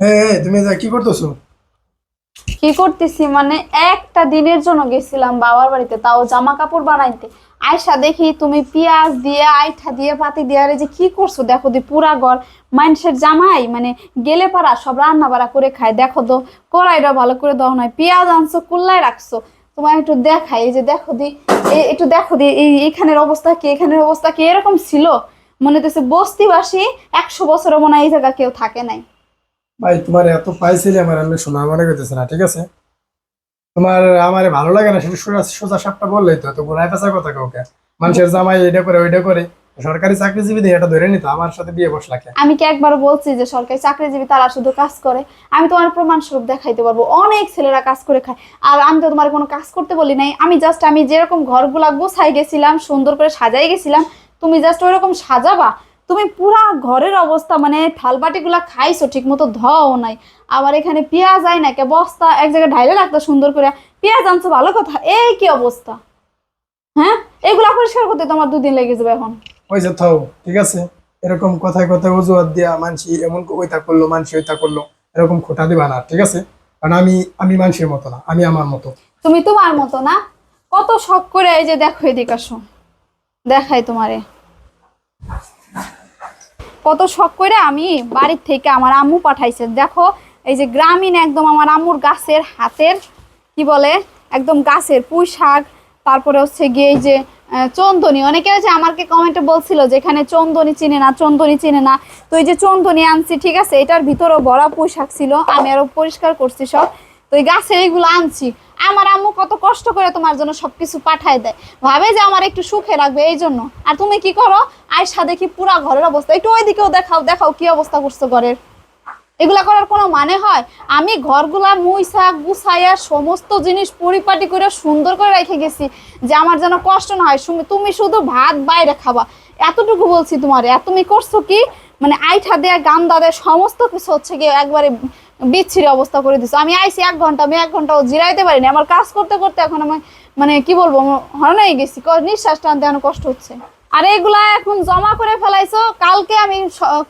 এই তুমি যা, কি করতেছো? কি করতেছি? মানে একটা দিনের জন্য গেছিলাম বাবার বাড়িতে, তাও জামা কাপড় বানাইতে। আয়সা দেখি তুমি পেঁয়াজ দিয়ে, আইঠা দিয়ে, পাতি দিয়ে যে কি করছ? দেখো দি পুরা ঘর, মানুষের জামাই মানে গেলে পারা সব রান্না বাড়া করে খায়। দেখো তো, কড়াইটা ভালো করে দেওয়া নয় পেঁয়াজ আনছো, কুল্লায় রাখছো। তোমার একটু দেখাই, এই যে দেখো দি একটু দেখো দি, এই এখানের অবস্থা কি, এখানের অবস্থা কি? এরকম ছিল। মনে হতেছে বস্তিবাসী, একশো বছরও মনে হয় এই জায়গা কেউ থাকে নাই। ভাই, তোমার এত পাইছিলে আমার, আমি শোনা মনে করতেছে না, ঠিক আছে? তোমার আমার ভালো লাগে না সেটা সোজা সাপটা বললেই তো গোড়ায় পেঁচা কথা কাউকে? মানুষের জামাই এটা করে, ওইটা করে, সরকারি এটা ধরে আমার সাথে বিয়ে বসলা আমি কি একবার বলছি যে সরকারি চাকরিজীবী তারা শুধু কাজ করে? আমি তোমার প্রমাণ স্বরূপ দেখাইতে পারব, অনেক ছেলেরা কাজ করে খায়, আর আমি তো তোমার কোনো কাজ করতে বলি নাই, আমি জাস্ট আমি যেরকম ঘরগুলা গোছাই গেছিলাম, সুন্দর করে সাজাই গেছিলাম, তুমি জাস্ট ওইরকম সাজাবা তুমি পুরা ঘরের অবস্থা মানে থালবাটিগুলা খাইছো ঠিক মতো ধোও নাই। আবার এখানে পেঁয়াজ আই না কে বস্তা এক জায়গায় ঢাইলে রাখতো সুন্দর করে। পেঁয়াজ আনছো ভালো কথা। এই কি অবস্থা? হ্যাঁ? এগুলা পরিষ্কার করতে তোমার দুদিন লেগে যাবে এখন। ওই যে থাও ঠিক আছে? এরকম কথায় কথায় অজুহাত দিয়া মানসি এমন ওইটা করল মানসি ওইটা করল এরকম খোটা দিবা না ঠিক আছে? কারণ আমি আমি মানুষের মতো না আমি আমার মতো। তুমি তোমার মতো না? কত শখ করে এই যে দেখো এদিকে আসো। দেখাই তোমারে। কত শখ করে আমি বাড়ির থেকে আমার আম্মু পাঠাইছে। দেখো, এই যে গ্রামীণ একদম আমার আম্মুর গাছের হাতের, কি বলে, একদম গাছের পুঁই শাক, তারপরে হচ্ছে গিয়ে এই যে চন্দনী। অনেকে আছে আমাকে কমেন্টে বলছিল যে এখানে চন্দনী চিনে না, চন্দনী চিনে না। তো এই যে চন্দনী আনছি, ঠিক আছে, এটার ভিতরেও বড়া পুঁই শাক ছিল, আমি আরও পরিষ্কার করছি সব। তো এই গাছের এইগুলো আনছি। আমার আম্মু কত কষ্ট করে তোমার জন্য সবকিছু পাঠায় দেয়। ভাবে যে আমার একটু সুখে রাখবে এই জন্য। আর তুমি কি করো? আয়সা দেখি পুরা ঘরের অবস্থা। একটু ওইদিকেও দেখাও দেখাও কি অবস্থা করছ ঘরের। এগুলা করার কোনো মানে হয়? আমি ঘরগুলা মুইসা, গুছাইয়া সমস্ত জিনিস পরিপাটি করে সুন্দর করে রেখে গেছি যে আমার যেন কষ্ট না হয়। তুমি শুধু ভাত বাইরে খাবা। এতটুকু বলছি তোমার। এত তুমি করছ কি? মানে আইঠা দেয়া, গান্দা দেয়া সমস্ত কিছু হচ্ছে গিয়ে একবারে বিচ্ছিরি অবস্থা করে দিছো। আমি আইসি এক ঘণ্টা, আমি এক ঘন্টাও জিরাইতে পারিনি। আমার কাজ করতে করতে এখন আমি মানে কি বলব হয়ে গেছি। নিঃশ্বাস টানতে এখন কষ্ট হচ্ছে। আর এগুলা এখন জমা করে ফেলাইছো, কালকে আমি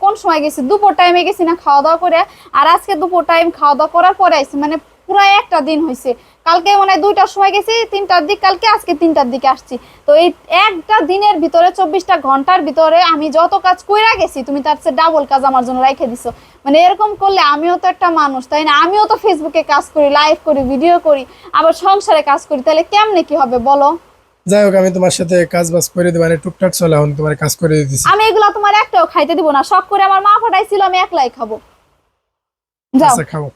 কোন সময় গেছি? দুপুর টাইমে গেছি না খাওয়া দাওয়া করে। আর আজকে দুপুর টাইম খাওয়া দাওয়া করার পরে আইসি মানে পুরো একটা দিন হয়েছে কালকে মানে দুইটার সময় গেছি তিনটার দিক কালকে আজকে তিনটার দিকে আসছি। তো এই একটা দিনের ভিতরে চব্বিশটা ঘণ্টার ভিতরে আমি যত কাজ কইরা গেছি তুমি তার চেয়ে ডাবল কাজ আমার জন্য রেখে দিছো। মানে এরকম করলে আমিও তো একটা মানুষ তাই না? আমিও তো ফেসবুকে কাজ করি লাইভ করি ভিডিও করি আবার সংসারে কাজ করি। তাহলে কেমনে কি হবে বলো? যাই হোক আমি তোমার সাথে কাজ বাজ করে দেবো মানে টুকটাক চলে এখন তোমার কাজ করে দিতেছি। আমি এগুলা তোমার একটাও খাইতে দিব না। শখ করে আমার মা ফাটাইছিল আমি একলাই খাব। যাও। আচ্ছা খাও